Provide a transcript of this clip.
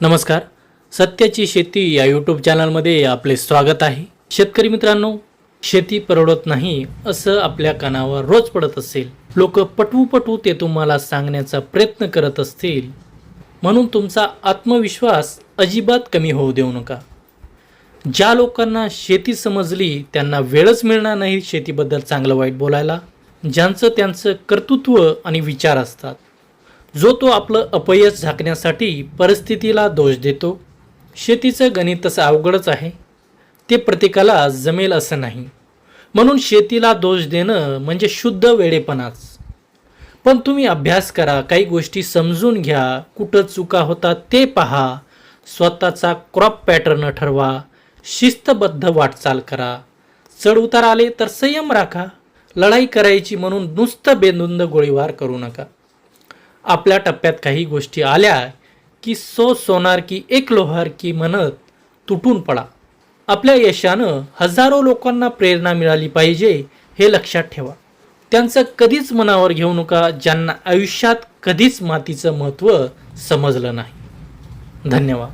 नमस्कार. सत्याची शेती या यूट्यूब चॅनलमध्ये आपले स्वागत आहे. शेतकरी मित्रांनो शेती परवडत नाही असं आपल्या कानावर रोज पडत असेल. लोक पटवू पटवू ते तुम्हाला सांगण्याचा प्रयत्न करत असतील. म्हणून तुमचा आत्मविश्वास अजिबात कमी होऊ देऊ नका. ज्या लोकांना शेती समजली त्यांना वेळच मिळणार नाही शेतीबद्दल चांगलं वाईट बोलायला. ज्यांचं त्यांचं कर्तृत्व आणि विचार असतात. जो तो आपलं अपयश झाकण्यासाठी परिस्थितीला दोष देतो. शेतीचं गणित तसं अवघडच आहे. ते प्रत्येकाला जमेल असं नाही. म्हणून शेतीला दोष देणं म्हणजे शुद्ध वेडेपणाच. पण तुम्ही अभ्यास करा काही गोष्टी समजून घ्या कुठं चुका होतात ते पहा स्वतःचा क्रॉप पॅटर्न ठरवा शिस्तबद्ध वाटचाल करा. चढ उतार आले तर संयम राखा. लढाई करायची म्हणून नुसतं बेंदुंद गोळीबार करू नका. आपल्या टप्प्यात काही गोष्टी आल्या की सो सोनार की एक लोहार की म्हणत तुटून पडा. आपल्या यशानं हजारो लोकांना प्रेरणा मिळाली पाहिजे हे लक्षात ठेवा. त्यांचं कधीच मनावर घेऊ नका ज्यांना आयुष्यात कधीच मातीचं महत्त्व समजलं नाही. धन्यवाद.